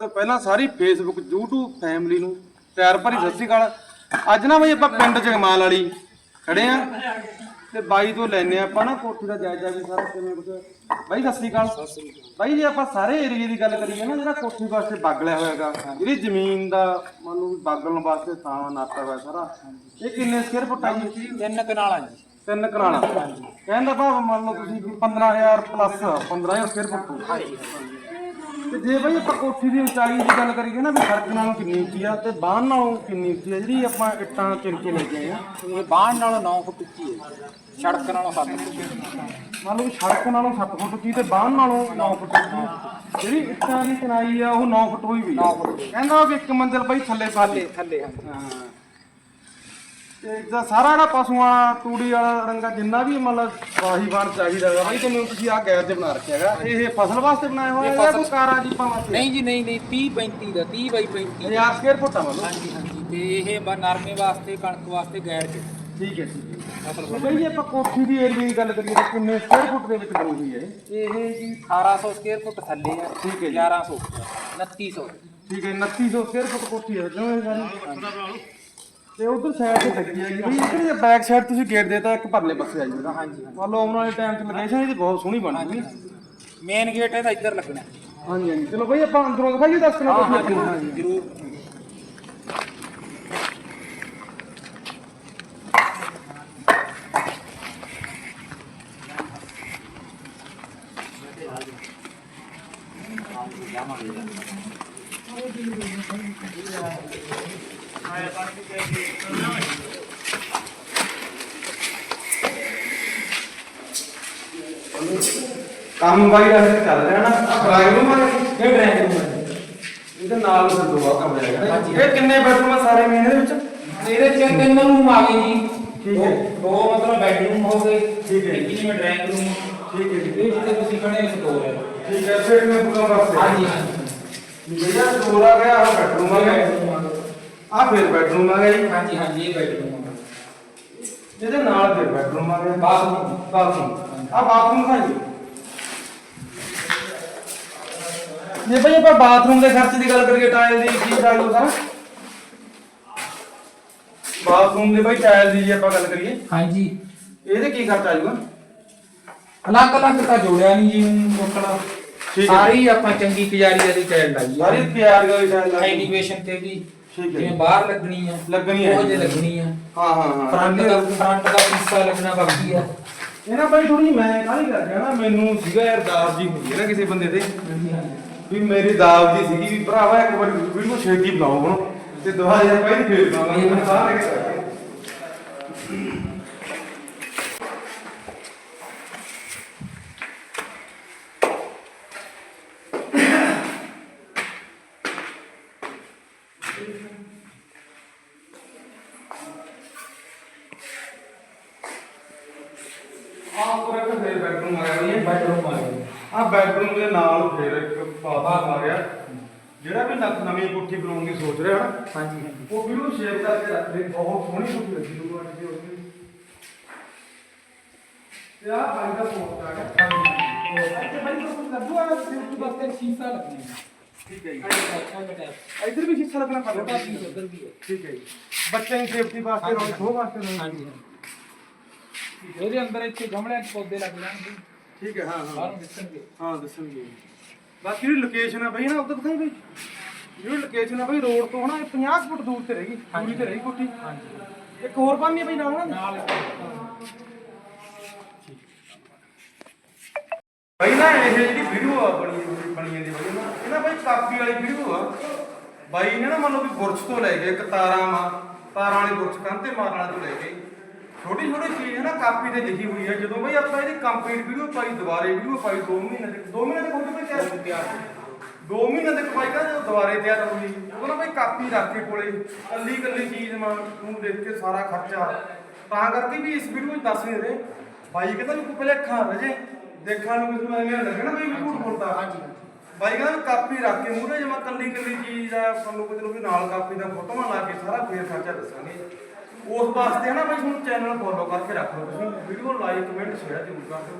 ਤਾਂ ਪਹਿਲਾਂ ਸਾਰੀ Facebook YouTube family ਨੂੰ ਪਿਆਰ ਭਰੀ ਸਤਿ ਸ਼੍ਰੀ ਅਕਾਲ। ਅੱਜ ਨਾ ਬਈ ਆਪਾਂ ਪਿੰਡ ਜਗਮਾਲ ਵਾਲੀ ਖੜੇ ਆ ਤੇ ਬਾਈ ਤੋਂ ਲੈਨੇ ਆਪਾਂ ਨਾ ਕੋਠੀ ਦਾ ਜਾਇਜ਼ਾ ਵੀ ਸਾਰਾ ਕਿਵੇਂ ਕੁਝ ਬਾਈ ਸਤਿ ਸ਼੍ਰੀ ਅਕਾਲ। ਬਾਈ ਜੇ ਆਪਾਂ ਸਾਰੇ ਏਰੀਏ ਦੀ ਗੱਲ ਕਰੀਏ ਨਾ ਜਿਹੜਾ ਕੋਠੀ ਵਾਸਤੇ ਬਾਗਲਿਆ ਹੋਇਆਗਾ ਜਿਹੜੀ ਜ਼ਮੀਨ ਦਾ ਮੰਨ ਲਓ ਬਾਗਲਣ ਵਾਸਤੇ ਥਾਂ ਨਾਤਾ ਹੋਇਆ ਸਾਰਾ ਇਹ ਕਿੰਨੇ ਸਕੁਅਰ ਫੁੱਟ ਜੀ? ਤਿੰਨ ਕਨਾਲਾਂ ਜੀ। ਤਿੰਨ ਕਰਾਣਾ ਕਹਿੰਦਾ ਭਾਵ ਮੰਨ ਲਓ ਤੁਸੀਂ ਵੀ 15000 ਪਲੱਸ 15000 ਸਕੁਅਰ ਫੁੱਟ। ਹੋਊ। ਤੇ ਜੇ ਬਈ ਆਪਾਂ ਕੋਠੀ ਦੀ ਉਚਾਈ ਦੀ ਗੱਲ ਕਰੀਏ ਨਾ ਵੀ ਸੜਕ ਨਾਲੋਂ ਕਿੰਨੀ ਉੱਚੀ ਆ ਤੇ ਬਾਹਰ ਨਾਲੋਂ ਕਿੰਨੀ ਉੱਚੀ ਆ ਜਿਹੜੀ ਆਪਾਂ ਇੱਟਾਂ ਚਿਣ ਕੇ ਲੈ ਕੇ ਆਏ ਆ। ਇਹ ਬਾਣ ਨਾਲੋਂ 9 ਫੁੱਟ ਉੱਚੀ ਹੈ। ਸੜਕ ਨਾਲੋਂ 7 ਫੁੱਟ ਮੰਨ ਲਓ ਸੜਕ ਨਾਲੋਂ 7 ਫੁੱਟ ਉੱਚੀ ਤੇ ਬਾਹਰ ਨਾਲੋਂ 9 ਫੁੱਟ ਉੱਚੀ ਜਿਹੜੀ ਇੱਟਾਂ ਦੀ ਚਨਾਈ ਆ ਉਹ 9 ਫੁੱਟ ਹੋਈ ਵੀ ਆ। ਕਹਿੰਦਾ ਵੀ ਇੱਕ ਮੰਜ਼ਲ ਬਈ ਥੱਲੇ ਥੱਲੇ ਥੱਲੇ ਹਾਂ। ਤੇ ਇਹਦਾ ਸਾਰਾ ਜਿਹੜਾ ਪਸ਼ੂਆਂ ਤੂੜੀ ਵਾਲਾ ਰੰਗਾ ਜਿੰਨਾ ਵੀ ਮਤਲਬ ਵਾਹੀਵਾਨ ਚਾਹੀਦਾ ਹੈਗਾ ਬਈ ਤੁਹਾਨੂੰ ਤੁਸੀਂ ਆ ਗੈਰ 'ਚ ਬਣਾ ਰੱਖਿਆ ਹੈਗਾ। ਇਹ ਫਸਲ ਵਾਸਤੇ ਬਣਾਇਆ ਹੋਇਆ ਹੈ ਜਾਂ ਕੋਈ ਕਾਰਾਂ ਜੀਪਾਂ ਵਾਸਤੇ ਨਹੀਂ ਜੀ ਨਹੀਂ ਨਹੀਂ 30 35 ਦਾ 30 ਬਾਈ 35 ਹਜ਼ਾਰ ਸਕੁਅਰ ਫੁੱਟ ਆ ਮਤਲਬ ਹਾਂਜੀ ਹਾਂਜੀ ਤੇ ਇਹ ਬ- ਨਰਮੇ ਵਾਸਤੇ ਕਣਕ ਵਾਸਤੇ ਗੈਰ ਚ। ਠੀਕ ਹੈ ਠੀਕ ਹੈ ਤੇ ਬਈ ਜੇ ਆਪਾਂ ਕੋਠੀ ਦੀ ਏਰੀਆ ਦੀ ਗੱਲ ਕਰੀਏ ਤਾਂ ਕਿੰਨੇ ਸਕੁਅਰ ਫੁੱਟ ਦੇ ਵਿੱਚ ਬਣੂਗੀ ਇਹ? ਇਹ ਜੀ 1800 ਸਕੁਅਰ ਫੁੱਟ ਥੱਲੇ ਆ ਠੀਕ ਹੈ ਜੀ। 1100 2900 ਠੀਕ ਹੈ 2900 ਸਕੁਅਰ ਫੁੱਟ ਕੋਠੀ ਹੈ ਜਿਵੇਂ ਸਾਰੀ ਤੇ ਉਧਰ ਸਾਈਡ ਤੇ ਲੱਗੀ ਹੈ ਜੀ ਬਈ ਇੱਧਰ ਜੇ ਬੈਕ ਸਾਈਡ ਤੁਸੀਂ ਗੇਟ ਦੇਤਾ ਇੱਕ ਪਰਲੇ ਪਾਸੇ ਆ ਜੂਗਾ ਹਾਂਜੀ ਮੰਨ ਲਓ ਆਉਣ ਵਾਲੇ ਟਾਈਮ 'ਚ ਲੋਕੇਸ਼ਨ ਇਹਦੀ ਬਹੁਤ ਸੋਹਣੀ ਬਣ ਜੂਗੀ। ਮੇਨ ਗੇਟ ਇਹਦਾ ਇੱਧਰ ਲੱਗਣਾ। ਹਾਂਜੀ ਹਾਂਜੀ। ਚਲੋ ਬਈ ਆਪਾਂ ਅੰਦਰੋਂ ਦਿਖਾਈਏ ਦੱਸ ਕਿਲੋ ਹਾਂ ਕੋਠੀ ਹਾਂ ਆਪਣੀ? ਕੰਮ ਬਾਈ ਦਾ ਹਜੇ ਚੱਲ ਰਿਹਾ ਨਾ। ਡਰਾਈਵ ਰੂਮ ਆ ਇਹ ਡਰਾਈਵ ਰੂਮ ਹੈ ਇਹਦੇ ਨਾਲ ਫਿਰ ਦੋ ਆ ਕਮਰੇ ਹੈਗੇ ਇਹ ਕਿੰਨੇ ਬੈਡਰੂਮ ਆ ਸਾਰੇ ਮਹੀਨੇ ਦੇ ਵਿੱਚ? ਇਹਦੇ ਚ ਤਿੰਨ ਰੂਮ ਆ ਗਏ ਜੀ। ਠੀਕ ਹੈ। ਦੋ- ਮਤਲਬ ਬੈਡਰੂਮ ਹੋ ਗਏ। ਠੀਕ ਹੈ। ਇੱਕ ਜਿਵੇਂ ਡਰਾਇੰਗ ਰੂਮ ਠੀਕ ਹੈ ਜੀ। ਇਹ ਜਿੱਥੇ ਤੁਸੀਂ ਖੜੇ ਇਸ ਦੋ ਹੈ। ਠੀਕ ਹੈ ਫਿਰ ਮੈਂ ਪੂਰਾ ਵਾਸਤੇ ਹਾਂਜੀ ਹਾਂਜੀ। ਜਿਹੜਾ ਆ ਗਿਆ ਉਹ ਬੈਡਰੂਮ ਆ ਗਿਆ। ਆ ਫਿਰ ਬੈਡਰੂਮ ਆ ਗਿਆ ਜੀ। ਹਾਂਜੀ ਹਾਂਜੀ ਇਹ ਬੈਡਰੂਮ ਆ ਇਹਦੇ ਨਾਲ ਫਿਰ ਬੈਡਰੂਮ ਆ ਗਿਆ। ਬਾਥਰੂਮ ਬਾਥਰੂਮ ਆ ਬਾਥਰੂਮ ਹੈ ਜੀ। ਜੇ ਭਾਈ ਆਪਾਂ ਬਾਥਰੂਮ ਦੇ ਖਰਚ ਦੀ ਗੱਲ ਕਰੀਏ ਟਾਇਲ ਦੀ ਕੀ ਚਾਹੀਦਾ ਸਾਰਾ? ਬਾਥਰੂਮ ਦੇ ਭਾਈ ਟਾਇਲ ਦੀ ਜੇ ਆਪਾਂ ਗੱਲ ਕਰੀਏ। ਹਾਂਜੀ। ਇਹਦੇ ਕੀ ਖਰਚ ਆ ਜਾਊਗਾ ਅਲੱਗ ਅਲੱਗ ਤਾਂ ਜੋੜਿਆ ਨਹੀਂ ਜੀ ਟੋਟਲ ਠੀਕ ਹੈ। ਸਾਰੀ ਆਪਾਂ ਚੰਗੀ ਤਿਆਰੀ ਦੀ ਟਾਇਲ ਲਾਈ ਸਾਰੀ ਤਿਆਰ ਗਈ ਟਾਇਲ ਲੱਗ ਗਈ। ਐਨੀਵੇਸ਼ਨ ਤੇ ਵੀ ਠੀਕ ਹੈ। ਜਿਵੇਂ ਬਾਹਰ ਲੱਗਣੀ ਆ ਲੱਗਣੀ ਹੈ। ਉਹ ਜੇ। ਲੱਗਣੀ ਆ। ਹਾਂ ਹਾਂ ਹਾਂ। ਫਰੰਟ ਦਾ ਫਰੰਟ ਦਾ ਹਿੱਸਾ ਲੱਗਣਾ ਬਾਕੀ ਆ। ਇਹ ਨਾ ਭਾਈ ਥੋੜੀ ਮੈਂ ਕਾਹਲੀ ਕਰ ਗਿਆ ਨਾ ਮੈਨੂੰ ਸੀਗਾ ਯਾਰ ਦਾਬ ਜੀ ਹੁੰਦੀ ਹੈ ਨਾ ਕਿਸੇ ਬੰਦੇ ਤੇ। ਵੀ ਮੇਰੀ ਦਾਬ ਜੀ ਸੀਗੀ ਵੀ ਭਰਾਵਾ ਇੱਕ ਵਾਰੀ ਵੀਡੀਓ ਛੇਤੀ ਬਣਾਓ ਹੁਣ ਤੇ 2000 ਰੁਪਏ ਫੇਰ ਬਣਾਵਾਂਗੇ। ਮੈਨੂੰ ਸਾਰਾ ਲੈ ਕੇ ਆਹ ਪੂਰਾ ਫੇਰ ਬੈਡਰੂਮ ਆ ਗਿਆ ਜੀ ਬੈਡਰੂਮ ਆ ਗਏ ਆ ਬੈਡਰੂਮ ਦੇ ਨਾਲ ਫੇਰ ਇੱਕ ਬਾਥਰੂਮ ਆ ਗਿਆ ਜਿਹੜਾ ਵੀ ਨਕ ਨਵੀਂ ਕੋਠੀ ਬਣਾਉਣ ਦੀ ਸੋਚ ਰਿਹਾ ਨਾ ਹਾਂਜੀ ਹਾਂਜੀ। ਉਹ ਵੀਡੀਓ ਸ਼ੇਅਰ ਕਰਕੇ ਰੱਖ ਦੇ ਬਹੁਤ ਸੋਹਣੀ ਕੋਠੀ ਲੱਗੀ ਨੂੰ ਅੱਜ ਦੀ ਉਸ ਤੇ ਆ ਭਾਈ ਦਾ ਫੋਨ ਆ ਗਿਆ। ਅੱਛਾ ਭਾਈ ਕੋਈ ਲੱਗੂ ਆ ਸਿਰਫ ਵਾਸਤੇ ਸ਼ੀਸ਼ਾ ਲੱਗਣਾ ਠੀਕ ਹੈ ਜੀ। ਹੈ ਇੱਧਰ ਵੀ ਸ਼ੀਸ਼ਾ ਲੱਗਣਾ ਹੈ। ਠੀਕ ਹੈ ਜੀ। ਬੱਚਿਆਂ ਦੀ ਸੇਫਟੀ ਵਾਸਤੇ ਰੋਜ਼ ਧੋ ਵਾਸਤੇ ਰੋਜ਼। ਹਾਂਜੀ ਇਹਦੇ ਅੰਦਰ ਇੱਥੇ ਗਮਲਿਆਂ 'ਚ ਪੌਦੇ ਲੱਗ ਜਾਣਗੇ। ਠੀਕ ਹੈ ਹਾਂ ਹਾਂ। ਬਾਹਰੋਂ ਦਿਸਣਗੇ। ਹਾਂ ਦੱਸਣਗੇ। ਬਾਕੀ ਜਿਹੜੀ ਲੋਕੇਸ਼ਨ ਆ ਬਈ ਨਾ ਉਧਰ ਦਿਖਾਈ ਬਈ। ਜਿਹੜੀ ਲੋਕੇਸ਼ਨ ਆ ਬਈ ਰੋਡ ਤੋਂ ਹਨਾ ਇਹ 50 ਫੁੱਟ ਦੂਰ ਤੇ ਰਹੇਗੀ ਦੂਰੀ ਤੇ ਰਹੀ ਕੋਠੀ। ਹਾਂਜੀ। ਇੱਕ ਹੋਰ ਪਾਣੀ ਬਈ ਨਾਲ ਨਾ ਨਾਲ ਬਈ ਨਾ ਇਹ ਜਿਹੜੀ ਵੀਡੀਓ ਆ ਬਣੀ ਬਣੀ ਜਾਂਦੀ ਬਈ ਨਾ ਇਹ ਬਈ ਕਾਪੀ ਵਾਲੀ ਵੀਡੀਓ ਆ। ਬਾਈ ਨੇ ਨਾ ਮੰਨ ਲਓ ਵੀ ਬੁਰਸ਼ ਤੋਂ ਲੈ ਕੇ ਇੱਕ ਤਾਰਾਂ ਤਾਰਾਂ ਵਾਲੀ ਬੁਰਸ਼ ਕੰਨ ਮਾਰਨ ਵਾਲੇ ਤੋਂ ਲੈ ਕੇ ਛੋਟੀ ਛੋਟੀ ਚੀਜ਼ ਹੈ ਨਾ, ਕਾਪੀ ਤੇ ਲਿਖੀ ਹੋਈ ਹੈ। ਜਦੋਂ ਬਈ ਆਪਾਂ ਇਹਦੀ ਕੰਪਲੀਟ ਵੀਡੀਓ ਪਾਈ, ਦੁਬਾਰੇ ਵੀਡੀਓ ਪਾਈ 2 ਮਹੀਨੇ ਦੇ 2 ਮਹੀਨੇ ਦੇ ਕੋਲ ਬਈ ਤਿਆਰ ਤਿਆਰ 2 ਮਹੀਨੇ ਤੱਕ ਪਾਈ ਕਹਿੰਦਾ ਜਦੋਂ ਦੁਬਾਰੇ ਤਿਆਰ ਹੋਈ ਉਹ ਨਾ ਬਈ ਕਾਪੀ ਰੱਖ ਕੇ ਕੋਲੇ ਕੱਲੀ ਕੱਲੀ ਚੀਜ਼ ਮਾਂ ਨੂੰ ਦੇਖ ਕੇ ਸਾਰਾ ਖਰਚਾ। ਤਾਂ ਕਰਕੇ ਵੀ ਇਸ ਵੀਡੀਓ ਵਿੱਚ ਦੱਸ ਨਹੀਂ ਰਹੇ। ਬਾਈ ਕਹਿੰਦਾ ਵੀ ਕੋਈ ਪਹਿਲੇ ਅੱਖਾਂ ਰਜੇ ਦੇਖਣ ਨੂੰ ਕਿਸ ਨੂੰ ਐਵੇਂ ਲੱਗੇ ਨਾ ਵੀ ਝੂਠ ਬੋਲਦਾ। ਹਾਂਜੀ ਬਾਈ ਕਹਿੰਦਾ ਕਾਪੀ ਰੱਖ ਕੇ ਮੂਹਰੇ ਜਮਾ ਕੱਲੀ ਕੱਲੀ ਚੀਜ਼ ਦਾ ਸਾਨੂੰ ਕੋਈ ਚਲੋ ਵੀ ਨਾਲ ਕਾਪੀ ਦਾ ਫੋਟੋਆਂ ਲਾ ਕੇ ਸਾਰਾ ਫੇਰ ਖਰਚਾ ਦੱਸਾਂਗੇ। ਉਸ ਵਾਸਤੇ ਨਾ ਬਈ ਤੁਹਾਨੂੰ ਚੈਨਲ ਫੋਲੋ ਕਰਕੇ ਰੱਖ ਲਓ ਤੁਸੀਂ ਵੀਡੀਓ ਲਾਈਕ ਕਮੈਂਟ ਸ਼ੇਅਰ ਜ਼ਰੂਰ ਕਰ ਦਿਓ।